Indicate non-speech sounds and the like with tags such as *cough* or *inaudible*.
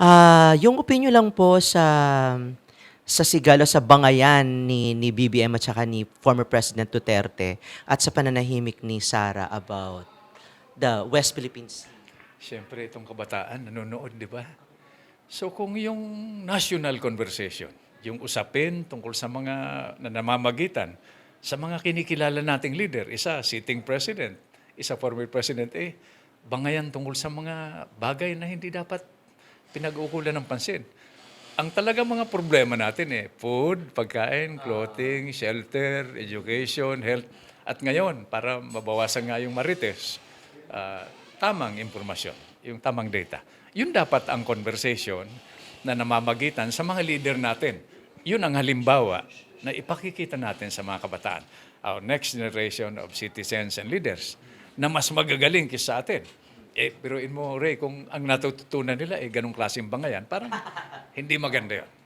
Ah, yung opinion lang po sa sa sigalo sa bangayan ni ni BBM at saka ni former President Duterte at sa pananahimik ni Sara about the West Philippines. Siyempre, itong kabataan, nanonood, di ba? So kung yung national conversation, yung usapin tungkol sa mga na namamagitan, sa mga kinikilala nating leader, isa sitting president, isa former president, eh, bangayan tungkol sa mga bagay na hindi dapat pinag-uukulan ng pansin. Ang talaga mga problema natin eh, food, pagkain, clothing, shelter, education, health. At ngayon, para mabawasan nga yung marites, ah, tamang impormasyon, yung tamang data. Yun dapat ang conversation na namamagitan sa mga leader natin. Yun ang halimbawa na ipakikita natin sa mga kabataan. Our next generation of citizens and leaders na mas magagaling kisa atin. Eh, pero mo, Ray, kung ang natututunan nila eh ganong klaseng bangayan, parang *laughs* hindi maganda yun.